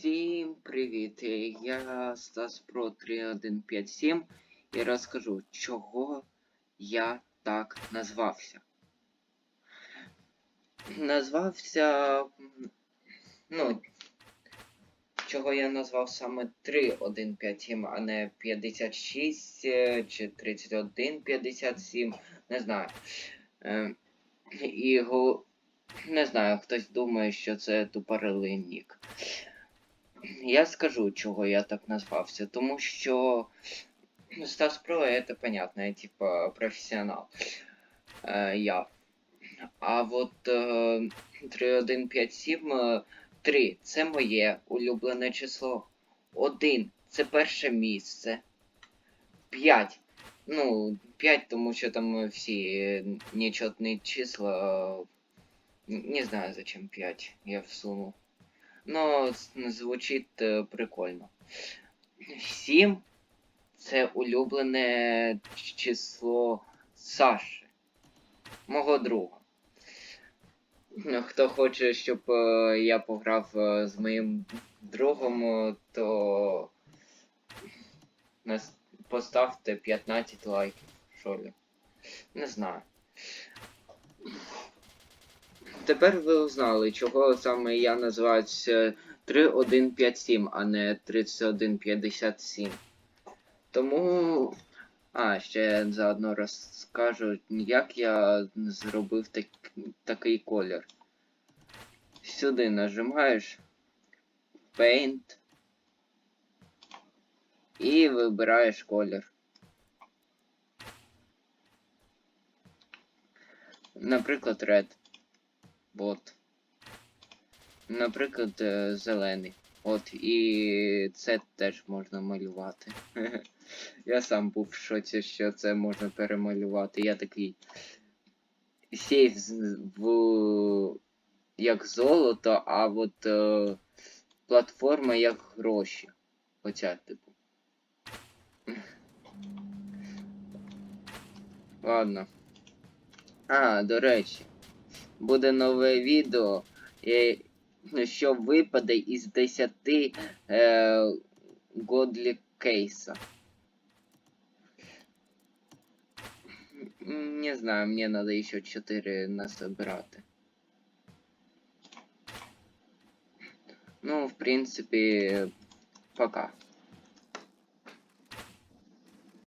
Всім привіт! Я Стас Про 3157 і розкажу, чого я так назвався. Назвався. Ну, чого я назвав саме 3157, а не 56 е, чи 3157, не знаю. Е, і не знаю, хтось думає, що це тупорилий нік Я скажу, чого я так назвався, тому що Стас Про это понятно, я типа профессионал. Э, я. А вот э, 3157 е, 3 це моє улюблене число. 1 це перше місце. 5. Ну, 5, тому що там всі е, нечетні числа. е, Не знаю зачем 5 я всунул. З- звучить е, прикольно. 7 це улюблене число Саші, мого друга. Ну, Хто хоче, щоб е, я пограв е, з моїм другом, то поставте 15 лайків, що ли. Не знаю. Тепер ви узнали, чого саме я називаюся 3157, а не 3157. Тому. А, ще заодно розкажу, як я зробив так... такий колір. Сюди нажимаєш Paint і вибираєш колір. Наприклад, Red. От. Наприклад, е, зелений. От, і це теж можна малювати. Я сам був в шоці, що це можна перемалювати. Я такий сейф в як золото, а от е, платформа як гроші. Оця, типу. Ладно. А, до речі, буде нове відео, е, що випаде із 10 е, Годлі кейса. Не знаю, мне надо еще 4 насобирати. Ну, в принципе, пока.